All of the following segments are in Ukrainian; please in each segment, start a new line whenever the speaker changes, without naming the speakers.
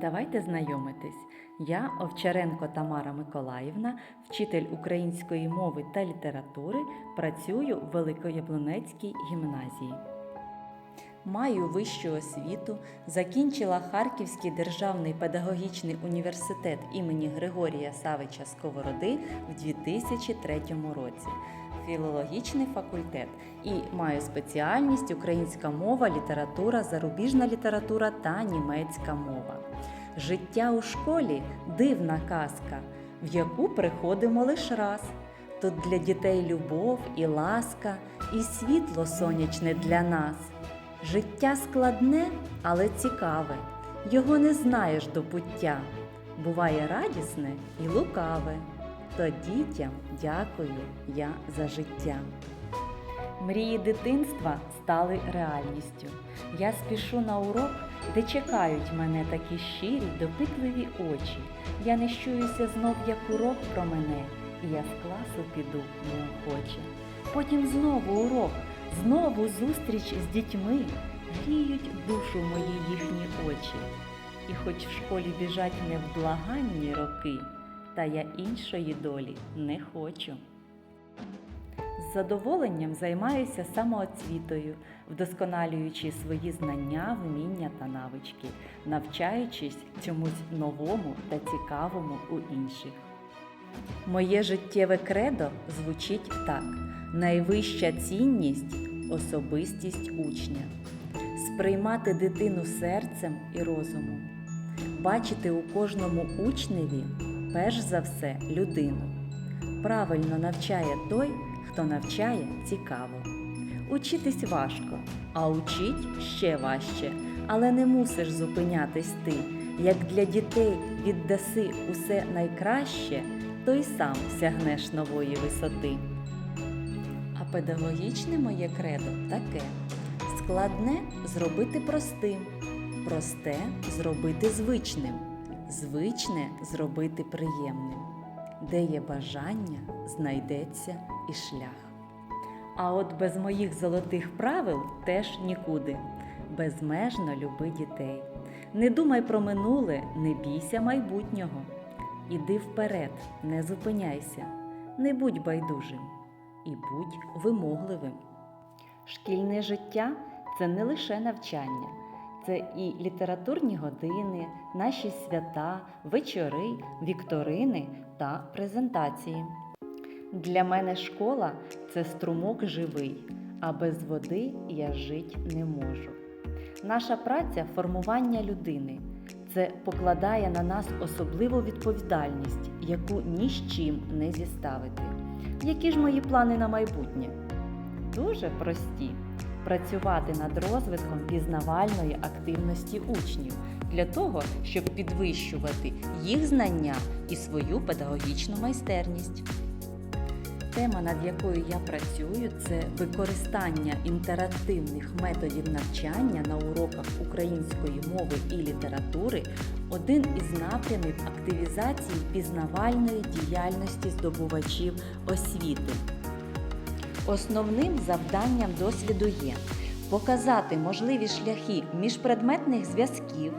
Давайте знайомитись. Я Овчаренко Тамара Миколаївна, вчитель української мови та літератури, працюю в Великояблунецькій гімназії. Маю вищу освіту, закінчила Харківський державний педагогічний університет імені Григорія Савича Сковороди в 2003 році, філологічний факультет і маю спеціальність українська мова, література, зарубіжна література та німецька мова. Життя у школі дивна казка, в яку приходимо лише раз. Тут для дітей любов і ласка, і світло сонячне для нас. Життя складне, але цікаве. Його не знаєш до пуття. Буває радісне і лукаве. То дітям дякую я за життя. Мрії дитинства стали реальністю. Я спішу на урок, де чекають мене такі щирі, допитливі очі. Я не щуюся знов, як урок про мене, і я з класу піду неохоче. Потім знову урок, знову зустріч з дітьми, гріють душу мої їхні очі. І хоч в школі біжать невблаганні роки, та я іншої долі не хочу. З задоволенням займаюся самооцвітою, вдосконалюючи свої знання, вміння та навички, навчаючись чомусь новому та цікавому у інших. Моє життєве кредо звучить так: найвища цінність особистість учня, сприймати дитину серцем і розумом, бачити у кожному учневі перш за все людину. Правильно навчає той, хто навчає цікаво. Учитись важко, а учить ще важче, але не мусиш зупинятись ти. Як для дітей віддаси усе найкраще, то й сам сягнеш нової висоти. А педагогічне моє кредо таке: складне зробити простим, просте зробити звичним, звичне зробити приємним. Де є бажання, знайдеться і шлях. А от без моїх золотих правил теж нікуди. Безмежно люби дітей. Не думай про минуле, не бійся майбутнього. Іди вперед, не зупиняйся, не будь байдужим і будь вимогливим. Шкільне життя це не лише навчання, це і літературні години, наші свята, вечори, вікторини та презентації. Для мене школа це струмок живий, а без води я жить не можу. Наша праця формування людини. Це покладає на нас особливу відповідальність, яку ні з чим не зіставити. Які ж мої плани на майбутнє? Дуже прості. Працювати над розвитком пізнавальної активності учнів для того, щоб підвищувати їх знання і свою педагогічну майстерність. Тема, над якою я працюю, це використання інтерактивних методів навчання на уроках української мови і літератури один із напрямів активізації пізнавальної діяльності здобувачів освіти. Основним завданням досвіду є показати можливі шляхи міжпредметних зв'язків,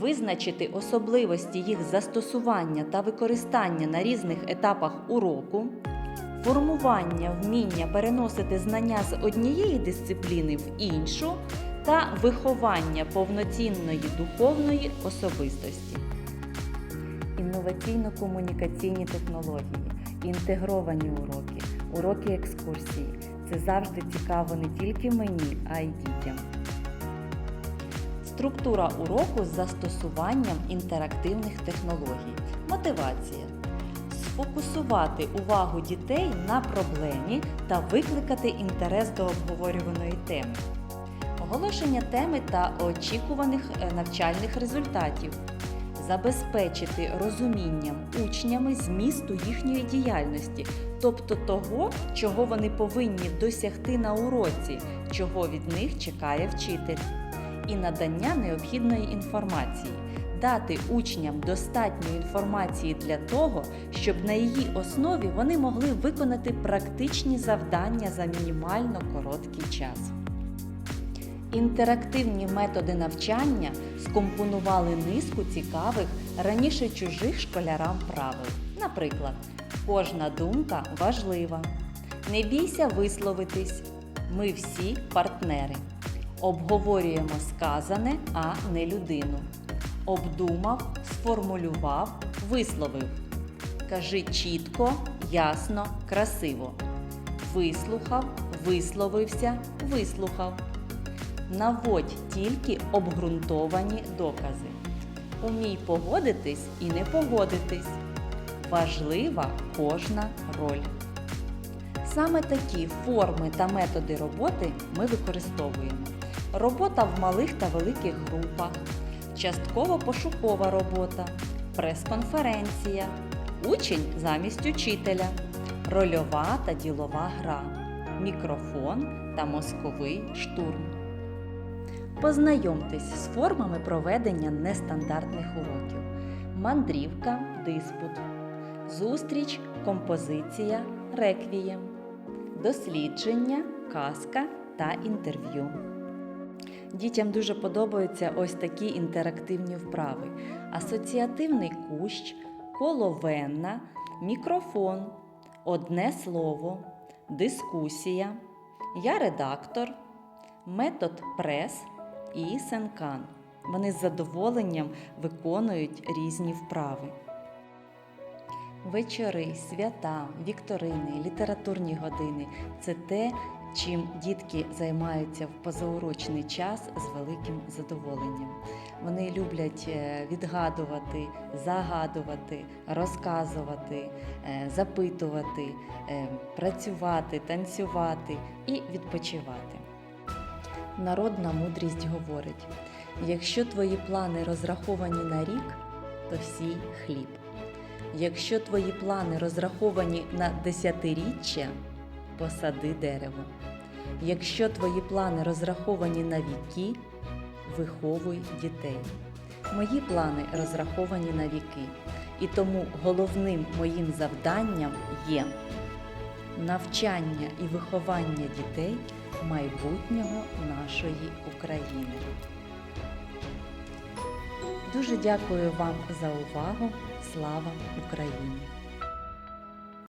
визначити особливості їх застосування та використання на різних етапах уроку, формування вміння переносити знання з однієї дисципліни в іншу та виховання повноцінної духовної особистості. Інноваційно-комунікаційні технології, інтегровані уроки, уроки екскурсії це завжди цікаво не тільки мені, а й дітям. Структура уроку з застосуванням інтерактивних технологій. Мотивація. Сфокусувати увагу дітей на проблемі та викликати інтерес до обговорюваної теми. Оголошення теми та очікуваних е, навчальних результатів. Забезпечити розумінням учнями змісту їхньої діяльності, тобто того, чого вони повинні досягти на уроці, чого від них чекає вчитель і надання необхідної інформації, дати учням достатньо інформації для того, щоб на її основі вони могли виконати практичні завдання за мінімально короткий час. Інтерактивні методи навчання скомпонували низку цікавих раніше чужих школярам правил. Наприклад, кожна думка важлива. Не бійся висловитись. Ми всі партнери. Обговорюємо сказане, а не людину. Обдумав, сформулював, висловив. Кажи чітко, ясно, красиво. Вислухав, висловився, вислухав. Наводь тільки обґрунтовані докази. Умій погодитись і не погодитись. Важлива кожна роль. Саме такі форми та методи роботи ми використовуємо. Робота в малих та великих групах, частково пошукова робота, прес-конференція, учень замість учителя, рольова та ділова гра, мікрофон та мозковий штурм. Познайомтесь з формами проведення нестандартних уроків. Мандрівка, диспут, зустріч, композиція, реквієм, дослідження, казка та інтерв'ю. Дітям дуже подобаються ось такі інтерактивні вправи: асоціативний кущ, коловенна, мікрофон, одне слово, дискусія, я редактор, метод прес і сенкан. Вони з задоволенням виконують різні вправи. Вечори, свята, вікторини, літературні години це те, чим дітки займаються в позаурочний час з великим задоволенням. Вони люблять е, відгадувати, загадувати, розказувати, е, запитувати, е, працювати, танцювати і відпочивати. Народна мудрість говорить: якщо твої плани розраховані на рік, то сій хліб. Якщо твої плани розраховані на десятиріччя, посади дерево. Якщо твої плани розраховані на віки, виховуй дітей. Мої плани розраховані на віки, і тому головним моїм завданням є навчання і виховання дітей майбутнього нашої України. Дуже дякую вам за увагу. Слава Україні!